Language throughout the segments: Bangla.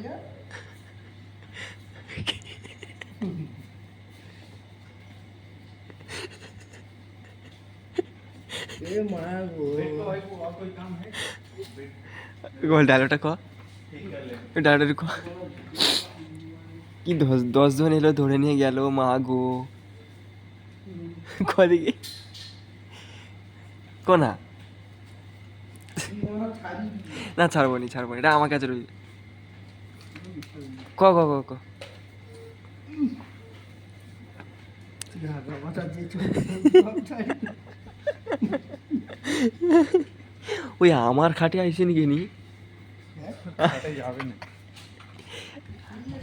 ভাইয়া ক। ডালোটা ক। কি দশ দশ জন এলো ধরে নিয়ে গেল মা গো কদিকে কোনা না? ছাড়বো নি ছাড়বো এটা আমার কাছে রয়েছে ক ক ক ক। ওই আমার খাটে আইসে নি কেনি যাবে না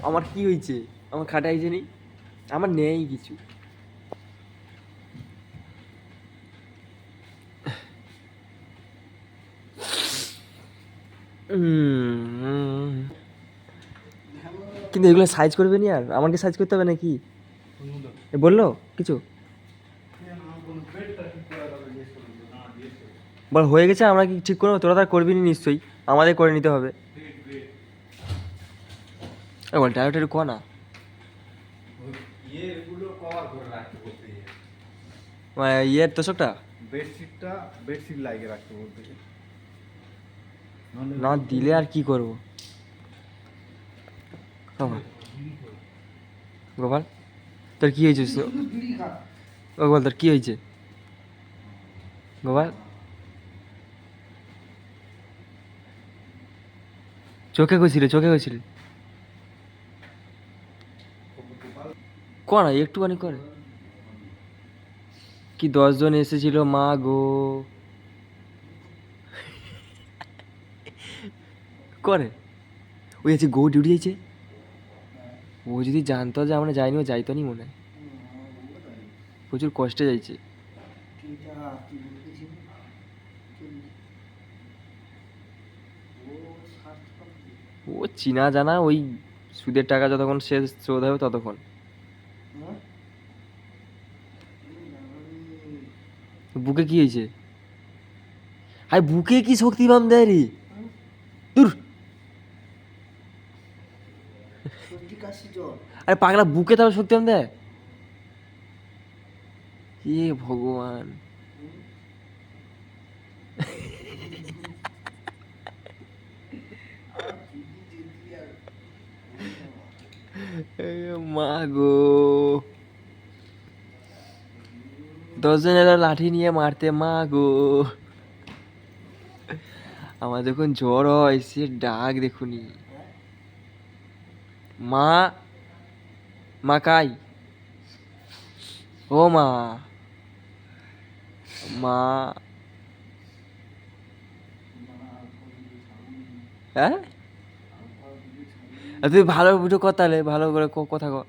আমার কি হয়েছে আমার খাটে আইসে নি? আমার নেই কিছু। উম, কিন্তু এগুলো সাইজ করবে নি আর? আমাকে সাইজ করতে হবে নাকি? বলল কিছু? বল হয়ে গেছে আমরা কি ঠিক করব? তোরা তার করবি নিশ্চয়ই। আমাদের করে নিতে হবে। বল ডায়লগটা একটু ক না। ये এগুলো কভার করে রাখতে বলতে মানে ইয়ের তোষকটা? বেডশিটটা বেডশিট লাগিয়ে রাখতে বলতে না দিলে আর কি করব? গোপাল, তোর কি হয়েছে গোপাল, তোর কি হয়েছে? গোপাল? চোখে গেছিল চোখে গেছিল কর একটুখানি করে। কি দশজন এসেছিল, মা গো? করে। ওই আছে গো ডিউটি আছে? ও যদি জানতো যে আমরা যাইনি, ও যাইতো নি মনে হয়। প্রচুর কষ্টে যাইছে। ও চিনা জানা ওই সুদের টাকা যতক্ষণ শেষ শোধ হবে ততক্ষণ। বুকে কি হয়েছে? আরে বুকে কি শক্তি বাম দেয় রে? দূর। আরে পাগলা, বুকে তাও শক্তি বাম দেয় এ ভগবান। মা গো। দশজন এলো লাঠি নিয়ে মারতে, মা গো। আমার যখন জ্বর হয়, সে ডাক দেখুনি। মা মাকাই ও মা। মা। হ্যাঁ? তুই ভালো দুটো কথা ভালো করে ক- কথা কর